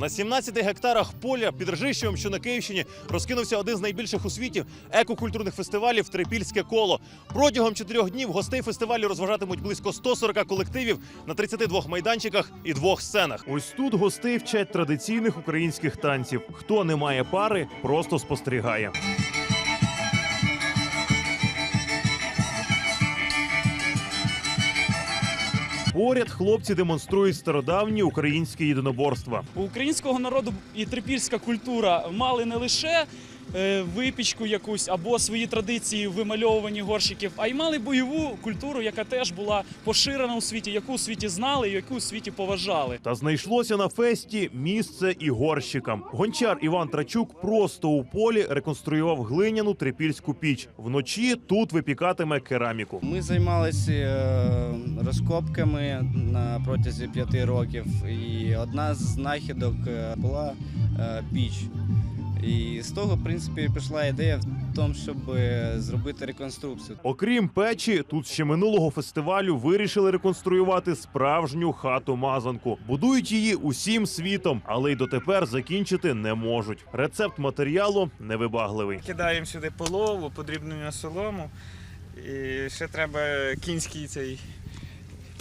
На 17 гектарах поля під Ржищевим, що на Київщині, розкинувся один з найбільших у світі екокультурних фестивалів Трипільське коло. Протягом чотирьох днів гостей фестивалю розважатимуть близько 140 колективів на 32 майданчиках і двох сценах. Ось тут гостей вчать традиційних українських танців. Хто не має пари, просто спостерігає. Поряд хлопці демонструють стародавні українські єдиноборства. У українського народу і трипільська культура мали не лише випічку якусь або свої традиції в вимальовуванні горщиків, а й мали бойову культуру, яка теж була поширена у світі, яку у світі знали, яку у світі поважали. Та знайшлося на фесті місце і горщикам. Гончар Іван Трачук просто у полі реконструював глиняну трипільську піч. Вночі тут випікатиме кераміку. Ми займалися е, розкопками на протязі п'яти років, і одна з знахідок е, була е, піч. І з того, в принципі, пішла ідея в тому, щоб е, зробити реконструкцію. Окрім печі, тут ще минулого фестивалю вирішили реконструювати справжню хату мазанку. Будують її усім світом, але й дотепер закінчити не можуть. Рецепт матеріалу невибагливий. Кидаємо сюди полову, подрібнену солому. І ще треба кінський цей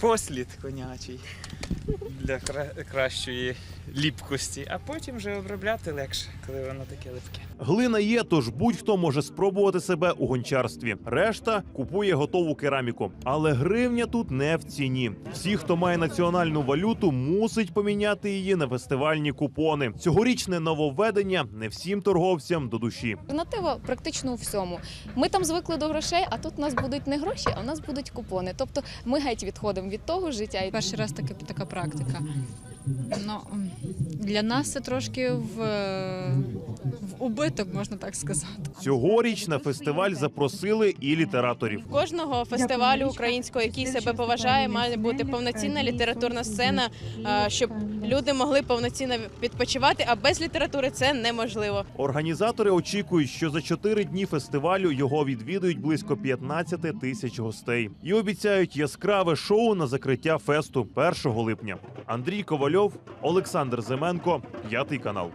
послід конячий для кра- кращої ліпкості, а потім вже обробляти легше, коли воно таке липке. Глина є, тож будь-хто може спробувати себе у гончарстві. Решта купує готову кераміку. Але гривня тут не в ціні. Всі, хто має національну валюту, мусить поміняти її на фестивальні купони. Цьогорічне нововведення не всім торговцям до душі. Альтернатива практично у всьому. Ми там звикли до грошей, а тут у нас будуть не гроші, а у нас будуть купони. Тобто ми геть відходимо від того життя. Перший раз таки, така практика. Ну, но для нас це трошки е, в убиток, можна так сказати. Цьогоріч на фестиваль запросили і літераторів. Кожного фестивалю українського, який себе поважає, має бути повноцінна літературна сцена, щоб люди могли повноцінно відпочивати. А без літератури це неможливо. Організатори очікують, що за чотири дні фестивалю його відвідують близько 15 тисяч гостей і обіцяють яскраве шоу на закриття фесту 1 липня. Андрій Ковальов, Олександр Зименко, п'ятий канал.